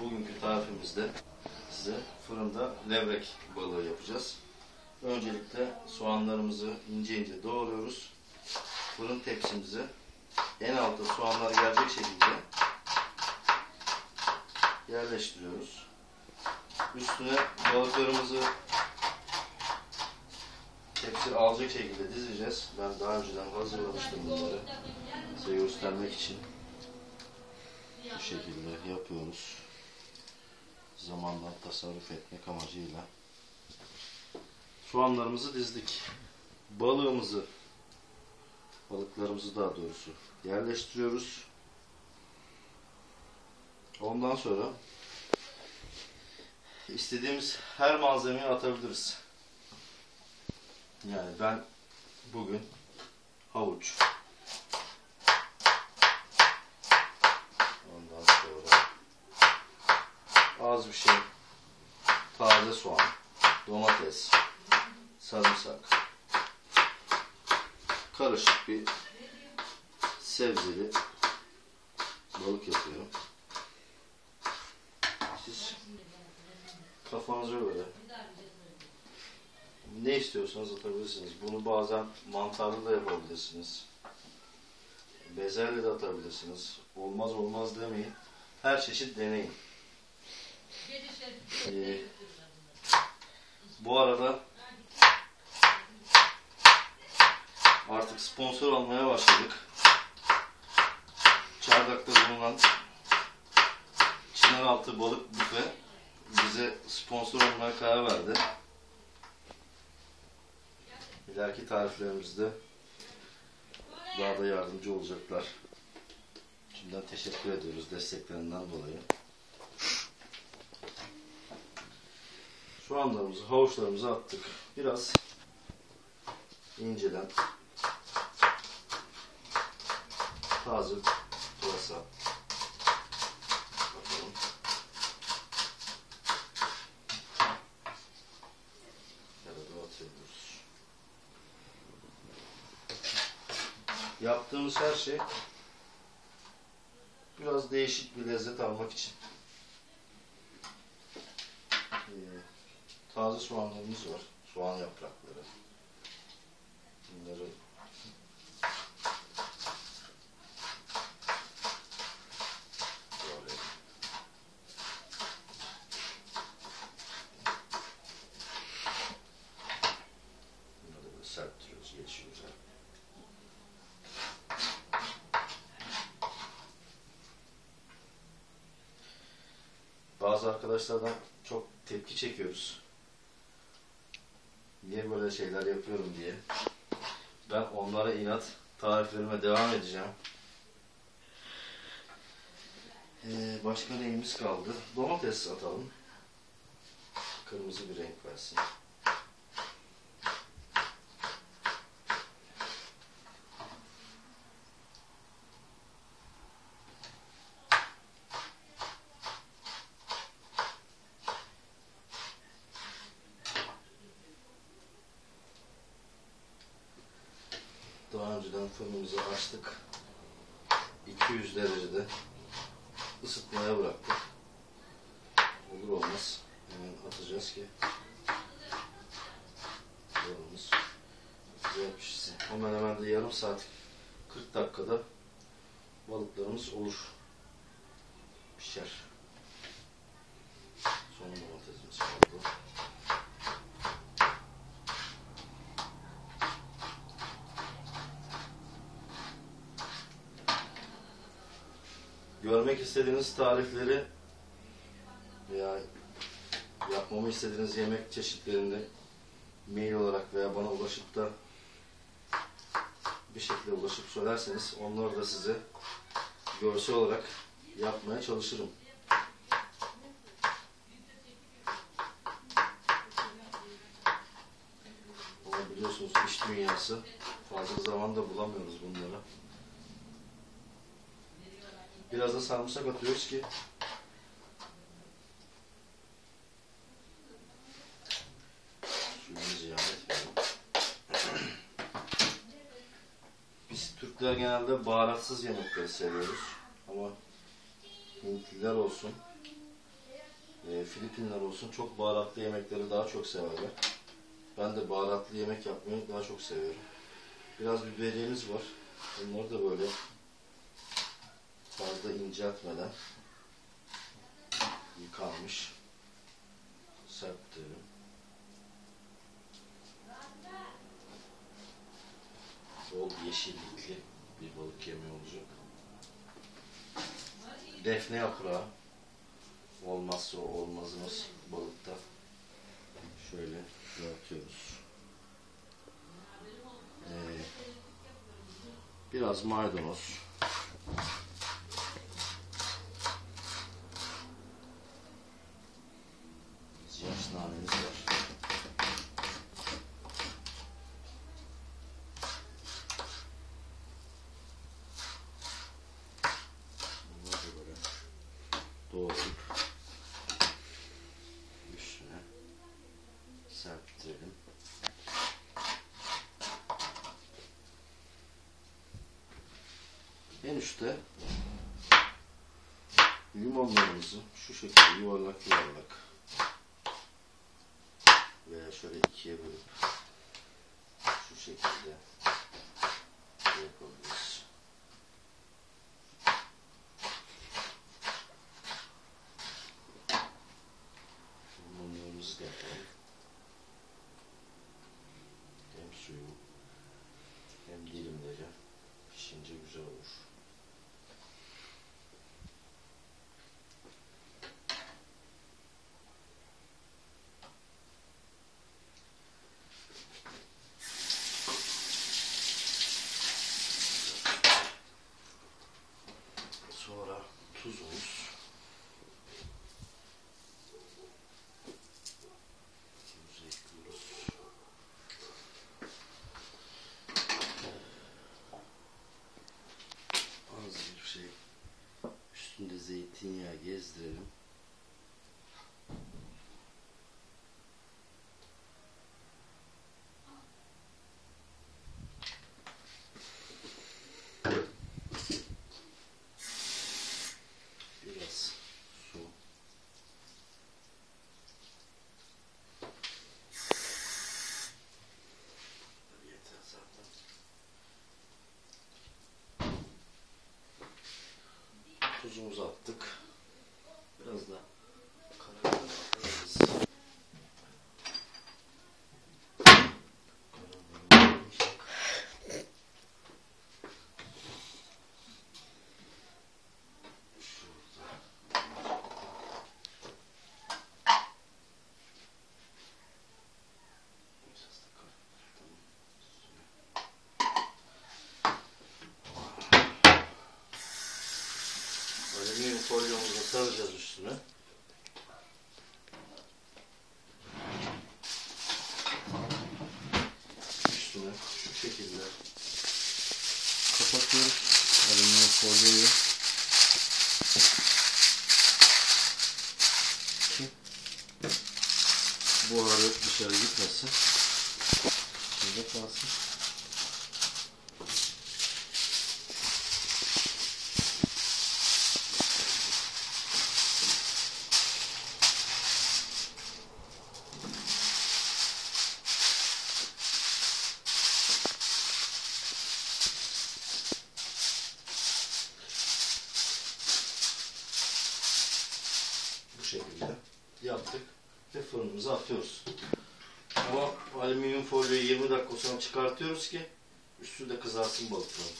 bugünkü tarifimizde size fırında levrek balığı yapacağız. Öncelikle soğanlarımızı ince ince doğruyoruz. Fırın tepsimize en alta soğanlar gelecek şekilde yerleştiriyoruz. Üstüne balıklarımızı tepsi alacak şekilde dizeceğiz. Ben daha önceden hazırlamıştım bunları size göstermek için. Bu şekilde yapıyoruz. Zamandan tasarruf etmek amacıyla. Soğanlarımızı dizdik. Balığımızı, balıklarımızı daha doğrusu yerleştiriyoruz. Ondan sonra istediğimiz her malzemeyi atabiliriz. Yani ben bugün havuç, ondan sonra az bir şey taze soğan, domates, sarımsak, karışık bir sebzeli balık yapıyorum. Siz kafanıza göre ne istiyorsanız atabilirsiniz. Bunu bazen mantarlı da yapabilirsiniz. Bezelye de atabilirsiniz. Olmaz olmaz demeyin. Her çeşit deneyin. Ee, bu arada artık sponsor almaya başladık. Çardak'ta bulunan Çınaraltı Balık Büfe bize sponsor olmaya karar verdi. İleriki tariflerimizde daha da yardımcı olacaklar. Şimdiden teşekkür ediyoruz desteklerinden dolayı. Soğanlarımızı, havuçlarımızı attık. Biraz inceden taze pırasa bakalım. Arada atıyoruz. Yaptığımız her şey biraz değişik bir lezzet almak için. Ee, taze soğanlarımız var. Soğan yaprakları. Bunları serptiriyoruz, geçiyoruz. Bazı arkadaşlardan çok tepki çekiyoruz. Niye böyle şeyler yapıyorum diye. Ben onlara inat tariflerime devam edeceğim. Ee, başka neyimiz kaldı? Domates atalım. Kırmızı bir renk versin. Daha önceden fırınımızı açtık. 200 derecede ısıtmaya bıraktık. Olur olmaz hemen atacağız ki balığımız güzel pişsin. Hemen hemen de yarım saat 40 dakikada balıklarımız olur. Pişer. Görmek istediğiniz tarifleri veya yapmamı istediğiniz yemek çeşitlerini mail olarak veya bana ulaşıp da bir şekilde ulaşıp söylerseniz onları da size görsel olarak yapmaya çalışırım. Ama biliyorsunuz iş dünyası fazla zaman da bulamıyoruz bunları. Biraz da sarımsak atıyoruz ki. Biz Türkler genelde baharatsız yemekleri seviyoruz. Ama Hintliler olsun, e, Filipinler olsun çok baharatlı yemekleri daha çok severler. Ben de baharatlı yemek yapmayı daha çok seviyorum. Biraz biberiyemiz var. Bunları da böyle fazla inceltmeden yıkanmış serptirelim. Bol yeşillikli bir balık yemeği olacak. Defne yaprağı olmazsa olmazımız balıkta. Şöyle dağıtıyoruz. Ee, biraz maydanoz. Yaş nanemiz var. Bunları da böyle doğrayıp üstüne serptirelim. En üstte limonlarımızı şu şekilde yuvarlak yuvarlak veya şöyle ikiye bölüp şu şekilde Tuzumuzu attık. Biraz da karabiber atarız. Karabiber Şurada. Biraz da karabiber atalım üstüne. Alüminyum folyomuzu saracağız üstüne. Üstüne şu şekilde kapatıyoruz alüminyum folyoyu. Ki buharı dışarı gitmesin. Şurada kalsın. Atıyoruz. Ama alüminyum folyoyu 20 dakika sonra çıkartıyoruz ki üstü de kızarsın balıkların.